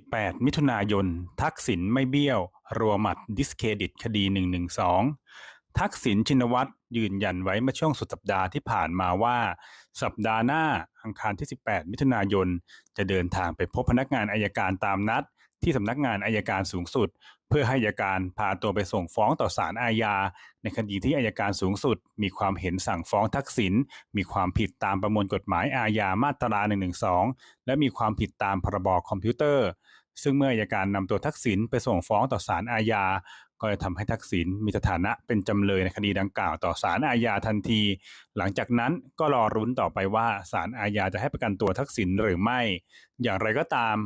18 มิถุนายน ทักษิณไม่เบี้ยว รัวหมัดดิสเครดิตคดี 112 ทักษิณชินวัตรยืนยันไว้เมื่อช่วงสุดสัปดาห์ที่ผ่านมาว่า สัปดาห์หน้าอังคารที่ 18 มิถุนายน จะเดินทางไปพบพนักงานอายการตามนัด ที่สำนักงานอายการสูงสุด เพื่อให้อายการพาตัวไปส่งฟ้องต่อศาลอาญา ในคดีที่อายการสูงสุด มีความเห็นสั่งฟ้องทักษิณมีความผิดตามประมวลกฎหมายอาญามาตรา 112 และมีความผิดตามพรบคอมพิวเตอร์ ซึ่งเมื่ออายการนำตัวทักษิณไปส่งฟ้องต่อศาลอาญาก็จะทำให้ทักษิณมีสถานะเป็นจำเลยในคดีดังกล่าวต่อศาลอาญาทันที หลังจากนั้นก็รอรุ้นต่อไปว่าศาลอาญาจะให้ประกันตัวทักษิณหรือไม่ อย่างไรก็ตาม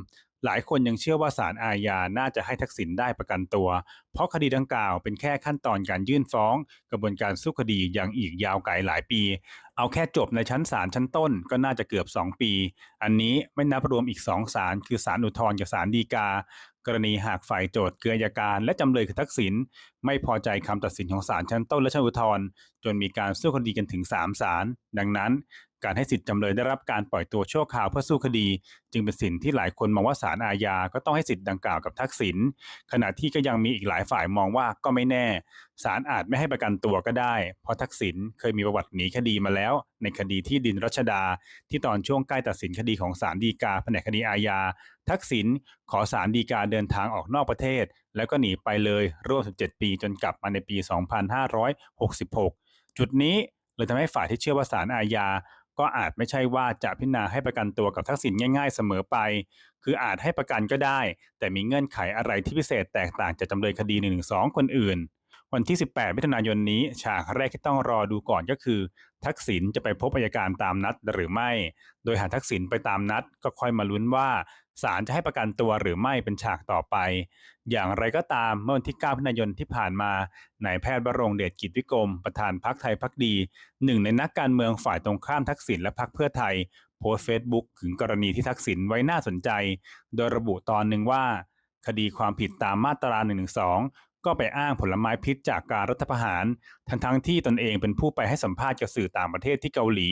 หลายคนยังเชื่อว่าศาลอาญาน่าจะให้ทักษิณได้ประกันตัว เพราะคดีดังกล่าวเป็นแค่ขั้นตอนการยื่นฟ้อง กระบวนการสู้คดียังอีกยาวไกลหลายปี เอาแค่จบในชั้นศาลชั้นต้นก็น่าจะเกือบ 2 ปี อันนี้ไม่นับรวมอีก2ศาลคือศาลอุทธรณ์กับศาลฎีกา กรณีหากฝ่ายโจทก์คืออัยการและจำเลยคือทักษิณไม่พอใจคำตัดสินของศาลชั้นต้นและชั้นอุทธรณ์จนมีการสู้คดีกันถึง3ศาลดังนั้น การให้สิทธิ์จำเลยได้รับการปล่อยตัวชั่วคราวเพื่อสู้คดี จึงเป็นสิ่งที่หลายคนมองว่าศาลอาญาก็ต้องให้สิทธิ์ดังกล่าวกับทักษิณขณะที่ก็ยังมีอีกหลายฝ่ายมองว่าก็ไม่แน่ศาลอาจไม่ให้ประกันตัวก็ได้ เพราะทักษิณเคยมีประวัติหนีคดีมาแล้ว ในคดีที่ดินรัชดา ที่ตอนช่วงใกล้ตัดสินคดีของศาลฎีกาแผนกคดีอาญาทักษิณขอศาลฎีกาเดินทางออกนอกประเทศ แล้วก็หนีไปเลยร่วม 17 ปีจนกลับมาในปี 2566 จุดนี้เลยทำให้ฝ่ายที่เชื่อว่าศาลอาญา ก็อาจไม่ใช่ว่าจะพิจารณาให้ประกันตัวกับทักษิณง่าย ๆ เสมอไป คืออาจให้ประกันก็ได้ แต่มีเงื่อนไขอะไรที่พิเศษแตกต่างจากจำเลยคดี1นึคนอื่น วันที่ 18 มิถุนายนนี้ ฉากแรกที่ต้องรอดูก่อนก็คือ ทักษิณจะไปพบอัยการตามนัดหรือไม่ โดยหากทักษิณไปตามนัดก็ค่อยมาลุ้นว่าศาลจะให้ประกันตัวหรือไม่เป็นฉากต่อไป อย่างไรก็ตามเมื่อวันที่ 9 มิถุนายนที่ผ่านมานายแพทย์บรงเดชกิจวิกรม ประธานพักไทยพักดี หนึ่งในนักการเมืองฝ่ายตรงข้ามทักษิณและพักเพื่อไทย โพสต์เฟซบุ๊กถึงกรณีที่ทักษิณไว้น่าสนใจ โดยระบุตอนหนึ่งว่าคดีความผิดตามมาตรา112 ก็ไปอ้างผลไม้พิษจากการรัฐประหาร ทั้งทั้งที่ตนเองเป็นผู้ไปให้สัมภาษณ์กับสื่อต่างประเทศที่เกาหลี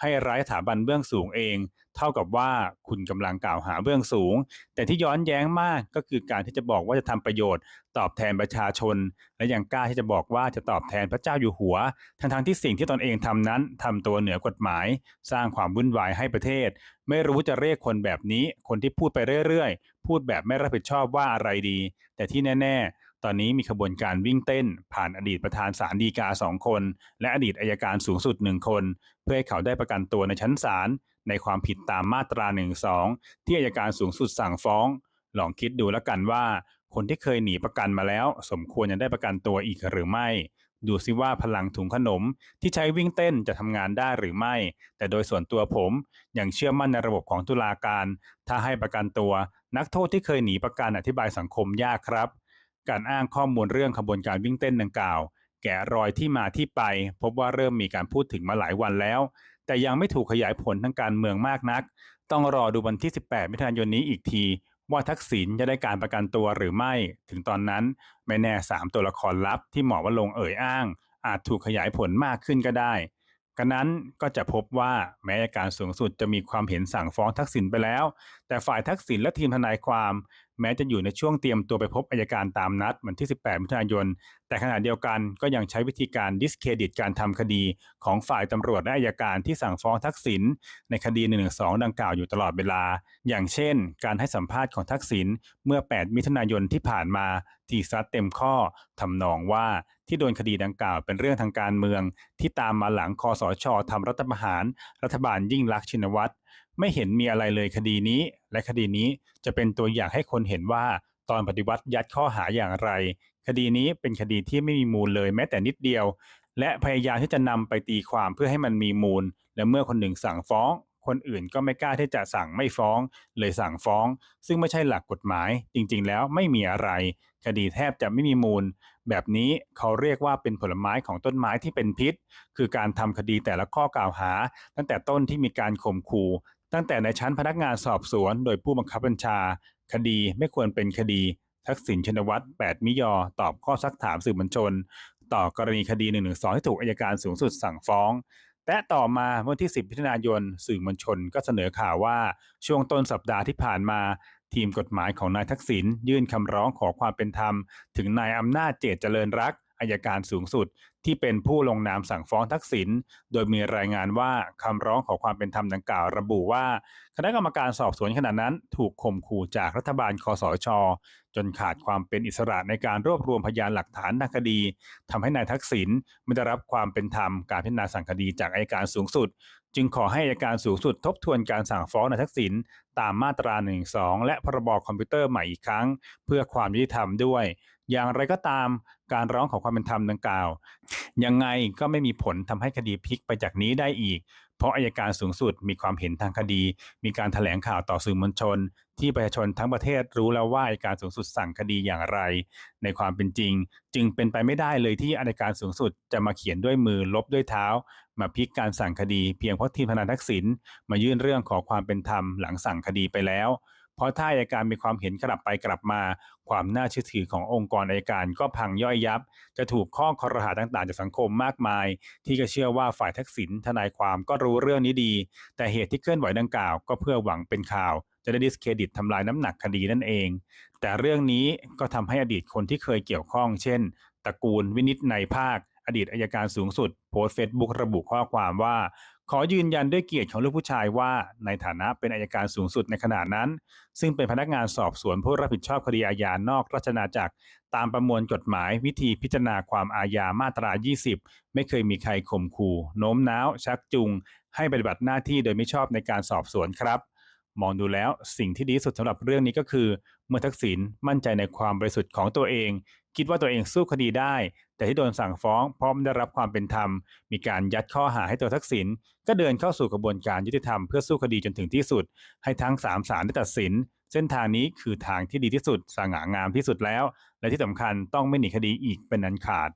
ให้ร้ายสถาบันเบื้องสูงเอง เท่ากับว่าคุณกำลังกล่าวหาเบื้องสูง แต่ที่ย้อนแย้งมากก็คือการที่จะบอกว่าจะทำประโยชน์ ตอบแทนประชาชน และยังกล้าที่จะบอกว่าจะตอบแทนพระเจ้าอยู่หัว ทั้งทั้งที่สิ่งที่ตนเองทำนั้นทำตัวเหนือกฎหมาย สร้างความวุ่นวายให้ประเทศ ไม่รู้จะเรียกคนแบบนี้ คนที่พูดไปเรื่อยๆ พูดแบบไม่รับผิดชอบว่าอะไรดี แต่ที่แน่ ๆ ตอนนี้มีขบวนการวิ่งเต้น ผ่านอดีตประธานศาลฎีกาสองคน และอดีตอายการสูงสุดหนึ่งคน เพื่อให้เขาได้ประกันตัวในชั้นศาลในความผิดตามมาตรา1นึที่อายการสูงสุดสั่งฟ้อง ลองคิดดูแล้วกันว่า คนที่เคยหนีประกันมาแล้ว สมควรจะได้ประกันตัวอีกหรือไม่ ดูซิว่าพลังถุงขนมที่ใช้วิ่งเต้นจะทำงานได้หรือไม่ แต่โดยส่วนตัวผมยังเชื่อมั่นในระบบของตุลาการ ถ้าให้ประกันตัว นักโทษที่เคยหนีประกันอธิบายสังคมยากครับ การอ้างข้อมูลเรื่องขบวนการวิ่งเต้นดังกล่าว แกะรอยที่มาที่ไป พบว่าเริ่มมีการพูดถึงมาหลายวันแล้ว แต่ยังไม่ถูกขยายผลทางการเมืองมากนัก ต้องรอดูวันที่ 18 มิถุนายนนี้อีกที ว่าทักษิณจะได้การประกันตัวหรือไม่ ถึงตอนนั้นไม่แน่ 3 ตัวละครลับที่หมอว่าลงเอ่ยอ้าง อาจถูกขยายผลมากขึ้นก็ได้กันนั้นก็จะพบว่าแม้อัยการสูงสุดจะมีความเห็นสั่งฟ้องทักษิณไปแล้ว แต่ฝ่ายทักษิณและทีมทนายความ แม้จะอยู่ในช่วงเตรียมตัวไปพบอัยการตามนัดวันที่ 18 มิถุนายน แต่ขณะเดียวกันก็ยังใช้วิธีการดิสเครดิตการทำคดีของฝ่ายตำรวจและอัยการที่สั่งฟ้องทักษิณในคดี1นึดังกล่าวอยู่ตลอดเวลา อย่างเช่น การให้สัมภาษณ์ของทักษิณเมื่อ 8 มิถุนายนที่ผ่านมาที่ซัดเต็มข้อทำนองว่าที่โดนคดีดังกล่าวเป็นเรื่องทางการเมือง ที่ตามมาหลังคอสชทำรัฐประหาร รัฐบาลยิ่งลักษณ์ชินวัตร ไม่เห็นมีอะไรเลยคดีนี้ และคดีนี้จะเป็นตัวอย่างให้คนเห็นว่าตอนปฏิวัติยัดข้อหาอย่างไร คดีนี้เป็นคดีที่ไม่มีมูลเลยแม้แต่นิดเดียว และพยายามที่จะนำไปตีความเพื่อให้มันมีมูล และเมื่อคนหนึ่งสั่งฟ้อง คนอื่นก็ไม่กล้าที่จะสั่งไม่ฟ้อง เลยสั่งฟ้อง ซึ่งไม่ใช่หลักกฎหมาย จริง ๆ แล้วไม่มีอะไร คดีแทบจะไม่มีมูล แบบนี้เขาเรียกว่าเป็นผลไม้ของต้นไม้ที่เป็นพิษ คือการทำคดีแต่ละข้อกล่าวหา ตั้งแต่ต้นที่มีการข่มขู่ ตั้งแต่ในชั้นพนักงานสอบสวน โดยผู้บังคับบัญชา คดีไม่ควรเป็นคดี ทักษิณชินวัตร8มิยอ ตอบข้อซักถามสื่อมวลชน ต่อกรณีคดี1นึที่ถูกอัยการสูงสุดสั่งฟ้องและต่อมาเมื่อที่ 10มิถุนายน สื่อมวลชนก็เสนอข่าวว่าช่วงต้นสัปดาห์ที่ผ่านมา ทีมกฎหมายของนายทักษิณยื่นคำร้องขอความเป็นธรรม ถึงนายอำนาจเจตเจริญรัก อายการสูงสุด ที่เป็นผู้ลงนามสั่งฟ้องทักษิณโดยมีรายงานว่าคำร้องขอความเป็นธรรมดังกล่าวระบุว่า คณะกรรมการสอบสวนขณะนั้นถูกข่มขู่จากรัฐบาลคอสช จนขาดความเป็นอิสระในการรวบรวมพยานหลักฐานทางคดีทำให้นายทักษิณไม่ได้รับความเป็นธรรมการพิจารณาสั่งคดีจากอายการสูงสุด จึงขอให้อัยการสูงสุดทบทวนการสั่งฟ้องนายทักษิณตามมาตรา1 2และพรบคอมพิวเตอร์ใหม่อีกครั้ง เพื่อความยุติธรรมด้วย อย่างไรก็ตามการร้องขอความเป็นธรรมดังกล่าว ยังไงก็ไม่มีผลทำให้คดีพลิกไปจากนี้ได้อีก เพราะอายการสูงสุดมีความเห็นทางคดี มีการถแถลงข่าวต่อสื่อมวลชน ที่ประชาชนทั้งประเทศรู้แล้วว่าอัยการสูงสุดสั่งคดีอย่างไร ในความเป็นจริง จึงเป็นไปไม่ได้เลยที่อัยการสูงสุดจะมาเขียนด้วยมือลบด้วยเท้า มาพลิกการสั่งคดี เพียงเพราะทีมทนายทักษิณมายื่นเรื่องขอความเป็นธรรมหลังสั่งคดีไปแล้ว เพราะถ้าอัยการมีความเห็นกลับไปกลับมา ความน่าเชื่อถือขององค์กรอัยการก็พังย่อยยับ จะถูกข้อคอรหาต่างๆ จากสังคมมากมาย ที่ก็เชื่อว่าฝ่ายทักษิณทนายความก็รู้เรื่องนี้ดี แต่เหตุที่เคลื่อนไหวดังกล่าว ก็เพื่อหวังเป็นข่าวจะได้ดิสเครดิตทำลายน้ำหนักคดีนั่นเอง แต่เรื่องนี้ก็ทำให้อดีตคนที่เคยเกี่ยวข้อง เช่น ตระกูลวินิตในภาค อดีตอายการสูงสุด โพสต์เฟซบุ๊กระบุข้อความว่า ขอยืนยันด้วยเกียรติของลูกผู้ชายว่า ในฐานะเป็นอายการสูงสุดในขณะนั้น ซึ่งเป็นพนักงานสอบสวนผู้รับผิดชอบคดีอาญานอกราชนาณาจักร ตามประมวลกฎหมายวิธีพิจารณาความอาญามาตรา 20 ไม่เคยมีใครข่มขู่โน้มน้าว ชักจูงให้ปฏิบัติหน้าที่โดยไม่ชอบในการสอบสวนครับ มองดูแล้วสิ่งที่ดีสุดสำหรับเรื่องนี้ก็คือ เมื่อทักษิณมั่นใจในความบริสุทธิ์ของตัวเอง คิดว่าตัวเองสู้คดีได้ แต่ที่โดนสั่งฟ้องเพราะไม่ได้รับความเป็นธรรม มีการยัดข้อหาให้ตัวทักษิณก็เดินเข้าสู่กระบวนการยุติธรรมเพื่อสู้คดีจนถึงที่สุด ให้ทั้งสามศาลได้ตัดสิน เส้นทางนี้คือทางที่ดีที่สุดสง่างามที่สุดแล้ว และที่สำคัญต้องไม่หนีคดีอีกเป็นอันขาด